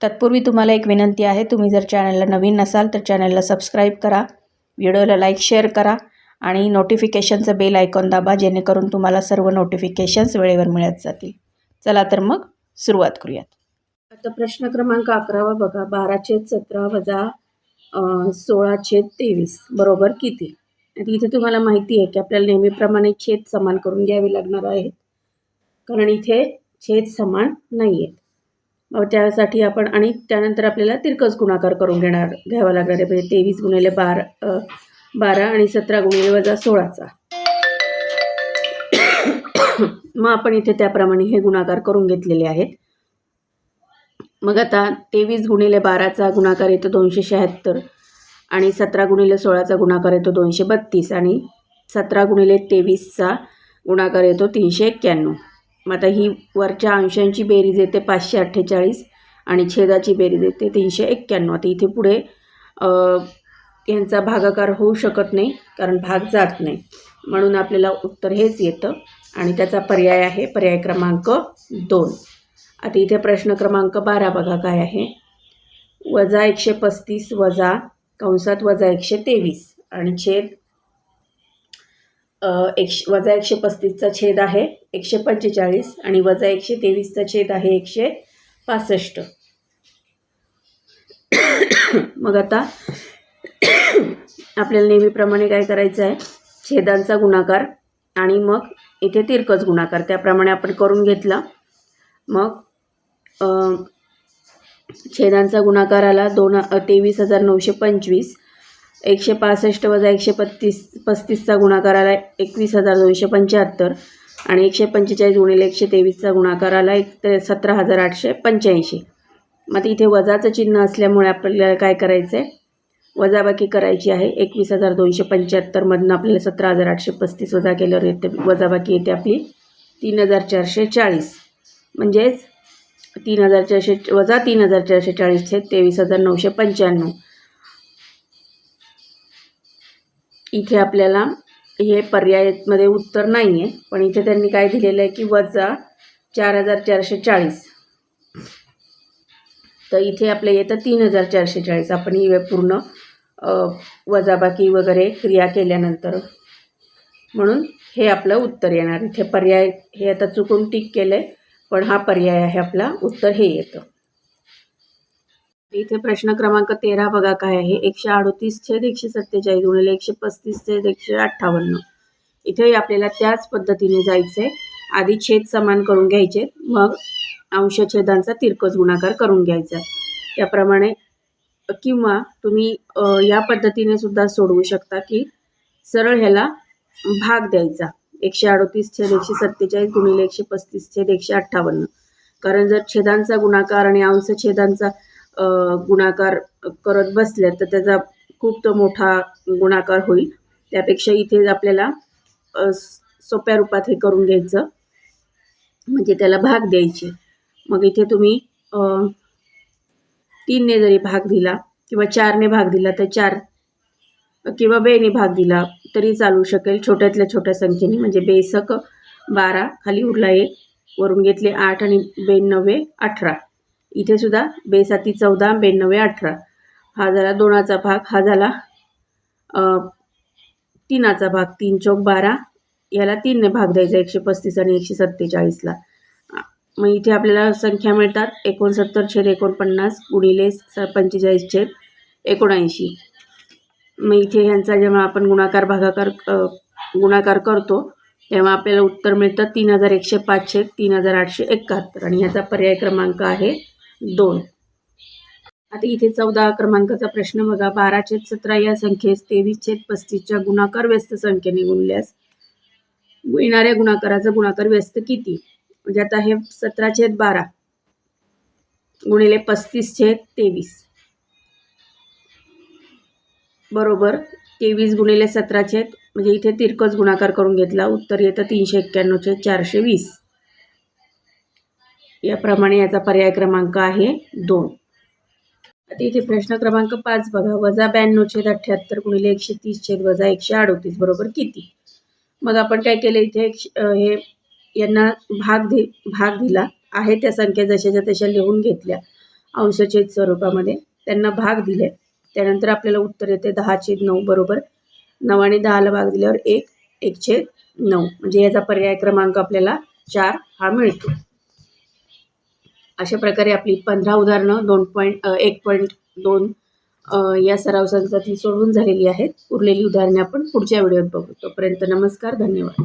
तत्पूर्वी तुम्हाला एक विनंती आहे तुम्ही जर चॅनलला नवीन नसाल तर चॅनलला सबस्क्राईब करा व्हिडिओला लाईक शेअर करा आणि नोटिफिकेशनचं बेल आयकॉन दाबा जेणेकरून तुम्हाला सर्व नोटिफिकेशन्स वेळेवर मिळत जातील. चला तर मग सुरुवात करूयात. आता प्रश्न क्रमांक अकरावा बघा. बारा छेद सतरा वजा सोळा छेद तेवीस. बरोबर किती? इथे तुम्हाला माहिती आहे की आपल्याला नेहमीप्रमाणे छेद समान करून घ्यावे लागणार आहेत. कारण इथे छेद समान नाही आहेत त्यासाठी आपण आणि त्यानंतर आपल्याला तिरकस गुणाकार करून घेणार घ्यावा लागणार आहे. म्हणजे तेवीस गुणिले बारा बारा आणि सतरा गुणिले वजा सोळाचा. मग आपण इथे त्याप्रमाणे हे गुणाकार करून घेतलेले आहेत. मग आता तेवीस गुणिले बाराचा गुणाकार येतो दोनशे शहात्तर आणि सतरा गुणिले सोळाचा गुणाकार येतो दोनशे बत्तीस आणि सतरा गुणिले तेवीसचा गुणाकार येतो तीनशे एक्क्याण्णव. मग आता ही वरच्या अंशांची बेरीज येते पाचशे अठ्ठेचाळीस आणि छेदाची बेरीज येते तीनशे एक्क्याण्णव. आता इथे पुढे यांचा भागाकार होऊ शकत नाही कारण भाग जात नाही. म्हणून आपल्याला उत्तर हेच येतं. आणि त्याचा पर्याय आहे पर्याय क्रमांक दोन. आता इथे प्रश्न क्रमांक बारा बघा काय आहे. वजा एकशे पस्तीस वजा कंसात वजा एकशे तेवीस आणि छेद एकशे वजा एकशे पस्तीसचा छेद आहे एकशे पंचेचाळीस आणि वजा एकशे तेवीसचा छेद आहे एकशे पासष्ट. मग आता आपल्याला नेहमीप्रमाणे काय करायचं आहे? छेदांचा गुणाकार आणि मग इथे तिरकस गुणाकार. त्याप्रमाणे आपण करून घेतला. मग छेदांचा गुणाकार आला दोन तेवीस हजार नऊशे पंचवीस एकशे पासष्ट वजा एकशे पत्तीस पस्तीसचा गुणाकार आला एकवीस हजार दोनशे पंच्याहत्तर आणि एकशे पंचेचाळीस गुणिले एकशे तेवीसचा गुणाकार आला एक ते सतरा हजार आठशे पंच्याऐंशी. मग ते इथे वजाचं चिन्ह असल्यामुळे आपल्याला काय करायचं आहे वजाबाकी करायची आहे. एकवीस हजार दोनशे पंच्याहत्तरमधनं आपल्याला सतरा हजार आठशे पस्तीस वजा केल्यावर येते वजाबाकी येते आपली तीन हजार चारशे चाळीस. म्हणजेच तीन हजार चारशे वजा तीन हजार चारशे चाळीस छेद तेवीस हजार नऊशे पंच्याण्णव. इथे आपल्याला हे पर्यायमध्ये उत्तर नाही आहे पण इथे त्यांनी काय दिलेलं आहे की वजा चार हजार चारशे चाळीस. तर इथे आपल्या येतं तीन हजार चारशे चाळीस. आपण ही पूर्ण वजाबाकी वगैरे क्रिया केल्यानंतर. म्हणून हे आपलं उत्तर येणार. इथे पर्याय हे आता चुकून टिक केलं आहे पण हा पर्याय आहे आपला उत्तर हे येतं. इथे प्रश्न क्रमांक तेरा बघा काय आहे. एकशे अडोतीस छेद एकशे सत्तेचाळीस गुणिले एकशे पस्तीस छेद एकशे अठ्ठावन्न. इथे आपल्याला त्याच पद्धतीने जायचं आहे आधी छेद समान करून घ्यायचे मग अंशछेदांचा तिरकस गुणाकार करून घ्यायचा. त्याप्रमाणे किंवा तुम्ही या पद्धतीने सुद्धा सोडवू शकता की सरळ ह्याला भाग द्यायचा. एकशे अडोतीस छेद एकशे सत्तेचाळीस गुणिले एकशे पस्तीस छेद एकशे अठ्ठावन्न. कारण जर छेदांचा गुणाकार आणि अंश छेदांचा गुणाकार करत बसल्या तर त्याचा खूप तो मोठा गुणाकार होईल. त्यापेक्षा इथे आपल्याला सोप्या रूपात हे करून घ्यायचं. म्हणजे त्याला भाग द्यायचे. मग इथे तुम्ही तीनने जरी भाग दिला किंवा चारने भाग दिला तर चार किंवा बेने भाग दिला तरी चालू शकेल. छोट्यातल्या छोट्या संख्येने. म्हणजे बेसक बारा खाली उरला एक वरून घेतले आठ आणि बेनव्वे अठरा. इथे सुद्धा बेसाती चौदा बेनव्वे अठरा. हा झाला दोनाचा भाग. हा झाला तीनाचा भाग. तीन चौक बारा. याला तीनने भाग द्यायचा एकशे पस्तीस आणि एकशे सत्तेचाळीसला. मग इथे आपल्याला संख्या मिळतात. एकोणसत्तर छेद एकोणपन्नास गुणिले स पंचेचाळीस छेद एकोणऐंशी. मग इथे ह्यांचा जेव्हा आपण गुणाकार भागाकार गुणाकार करतो तेव्हा आपल्याला उत्तर मिळतं तीन हजार एकशे पाच छेद तीन हजार आठशे एकाहत्तर. आणि ह्याचा पर्याय क्रमांक आहे दोन. आता इथे चौदा क्रमांकाचा प्रश्न बघा. बारा छेद सतरा या संख्येस तेवीस छेद पस्तीसच्या गुणाकार व्यस्त संख्येने गुणल्यास येणाऱ्या गुणाकाराचा गुणाकार व्यस्त किती? म्हणजे आता हे सतरा छेद बारा गुणिले पस्तीस छेद तेवीस. बरोबर. तेवीस गुणिले सतरा छेद म्हणजे इथे तिरकस गुणाकार करून घेतला. उत्तर येतं तीनशे एक्क्याण्णवचे चारशे वीस. याप्रमाणे याचा पर्याय क्रमांक आहे दोन. आता इथे प्रश्न क्रमांक पाच बघा. वजा ब्याण्णव छेद अठ्ठ्याहत्तर गुणिले एकशे तीस छेद वजा एकशे अडोतीस बरोबर किती? मग आपण काय केलं इथे? हे यांना भाग दि भाग दिला आहे त्या संख्या जशाच्या तशा लिहून घेतल्या. अंशछेद स्वरूपामध्ये त्यांना भाग दिले. त्यानंतर आपल्याला उत्तर येते दहा छेद नऊ बरोबर. नऊ आणि दहाला भाग दिल्यावर एक एक छेद नऊ. म्हणजे याचा पर्याय क्रमांक आपल्याला चार हा मिळतो. अशा प्रकारे आपली पंधरा उदाहरणं दोन पॉईंट एक पॉईंट दोन या सराव संचातली सोडवून झालेली आहेत. उरलेली उदाहरणे आपण पुढच्या व्हिडिओत बघू. तोपर्यंत नमस्कार धन्यवाद.